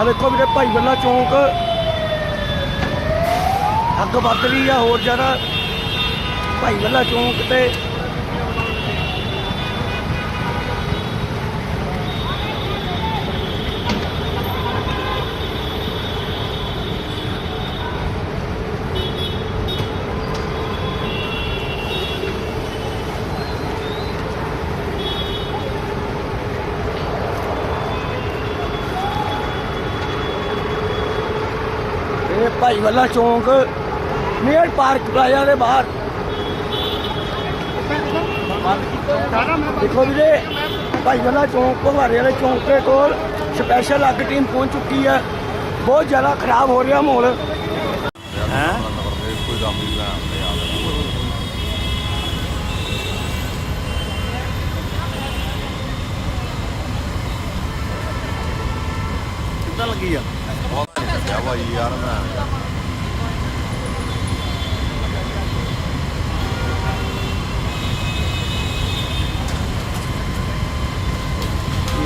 ਆ ਵੇਖੋ ਵੀਰੇ ਭਾਈ ਬੱਲਾ ਚੌਂਕ। ਅੱਗ ਵੱਧ ਰਹੀ ਆ, ਹੋਰ ਜ਼ਿਆਦਾ। ਭਾਈ ਬੱਲਾ ਚੌਂਕ ਤੇ ਇਹ ਭਾਈ ਬੱਲਾ ਚੌਂਕ ਨੀਅਰ ਪਾਰਕ ਪਲਾਜ਼ਾ ਦੇ ਬਾਹਰ। ਦੇਖੋ ਵੀਰੇ, ਭਾਈ ਬੱਲਾ ਚੌਂਕ, ਭਵਾਰੇ ਵਾਲੇ ਚੌਂਕ ਦੇ ਕੋਲ ਸਪੈਸ਼ਲ ਅੱਗ ਟੀਮ ਪਹੁੰਚ ਚੁੱਕੀ ਹੈ ਬਹੁਤ ਜ਼ਿਆਦਾ ਖਰਾਬ ਹੋ ਰਿਹਾ ਮਾਹੌਲ। ਹੈ? ਕੋਈ ਕੰਮ ਨਹੀਂ ਕਿੱਦਾਂ ਲੱਗੀ ਆ? ਨਹੀਂ ਲੱਗਿਆ ਭਾਈ ਯਾਰ ਮੈਂ।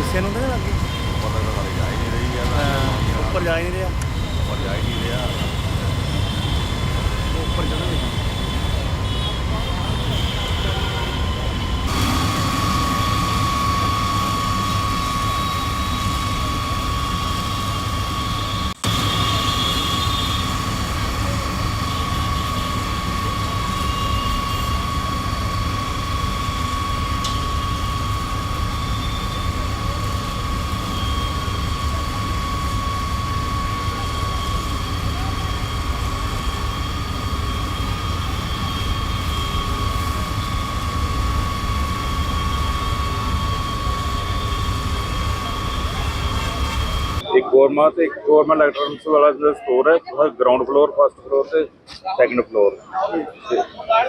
ਇਸੇ ਨੂੰ ਤਾਂ ਲੱਗੀ? ਪਤਾ ਤਾਂ ਲੱਗ ਜਾ ਹੀ ਨਹੀਂ ਰਹੀ। ਯਾਰ ਉੱਪਰ ਜਾ ਹੀ ਨਹੀਂ ਰਿਹਾ। ਉੱਪਰ ਜਾ ਹੀ ਨਹੀਂ ਰਿਹਾ। ਉੱਪਰ ਚੜ੍ਹ ਨਹੀਂ ਗੌਰਮਾ ਤੇ ਇੱਕ ਗੌਰਮੈਂਟ ਇਲੈਕਟ੍ਰੋਨਿਕਸ ਵਾਲਾ ਜਿਹੜਾ ਸਟੋਰ ਹੈ ਉਹ ਗਰਾਊਂਡ ਫਲੋਰ ਫਸਟ ਫਲੋਰ ਤੇ ਸੈਕੰਡ ਫਲੋਰ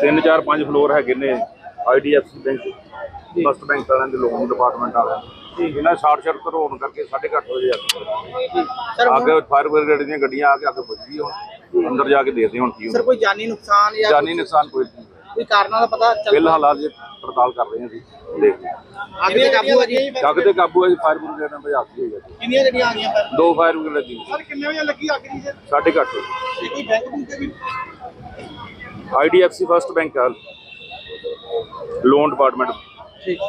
ਤਿੰਨ ਚਾਰ ਪੰਜ ਫਲੋਰ ਹੈਗੇ ਨੇ ਆਈਡੀਐਫਸੀ ਬੈਂਕ ਫਸਟ ਬੈਂਕ ਵਾਲਿਆਂ ਦੇ ਲੋਨ ਡਿਪਾਰਟਮੈਂਟ ਵਾਲਿਆਂ। ਇਹਨਾਂ ਸ਼ਾਰਟ ਸਰਕਟ ਹੋਣ ਕਰਕੇ 8:30 ਵਜੇ ਅੱਗ ਅੱਗੇ ਫਾਇਰ ਬ੍ਰਿਗੇਡ ਦੀਆਂ ਗੱਡੀਆਂ ਆ ਕੇ ਅੱਗ ਬੁਝ ਗਈ ਹੁਣ। ਅੰਦਰ ਜਾ ਕੇ ਦੇਖਦੇ ਹੁਣ ਕੀ ਸਰ ਹੁੰਦਾ। ਕੋਈ ਜਾਨੀ ਨੁਕਸਾਨ ਜਾਂ ਜਾਨੀ ਨੁਕਸਾਨ ਕੋਈ ਨਹੀਂ। ਕੋਈ ਕਾਰਨਾਂ ਦਾ ਪਤਾ ਚੱਲ ਫਿਲਹਾਲ ਅੱਜ ਪੜਤਾਲ ਕਰ ਰਹੇ ਹਾਂ ਅਸੀਂ ਦੇਖਦੇ ਅੱਗ ਤੇ ਕਾਬੂ ਆ ਜੀ? ਅੱਗ ਤੇ ਕਾਬੂ ਹੈ ਫਾਇਰ ਬ੍ਰਿਗੇਡ ਨੇ ਭਜਾਤੀ ਹੋਈ ਹੈ ਕਿੰਨੀਆਂ ਗੱਡੀਆਂ ਆ ਗਈਆਂ ਪਰ ਦੋ ਫਾਇਰ ਬ੍ਰਿਗੇਡ ਲੱਗੀ ਸਰ ਕਿੰਨੇ ਵਜੇ ਲੱਗੀ ਅੱਗ ਦੀ ਸਰ ਸਾਢੇ ਕੁ ਅੱਠ ਵਜੇ। ਕੋਈ ਬੈਂਕ ਬੁੱਕ ਤੇ ਵੀ ਆਈਡੀਐਫਸੀ ਫਸਟ ਬੈਂਕ ਆ। Loan department. ਠੀਕ।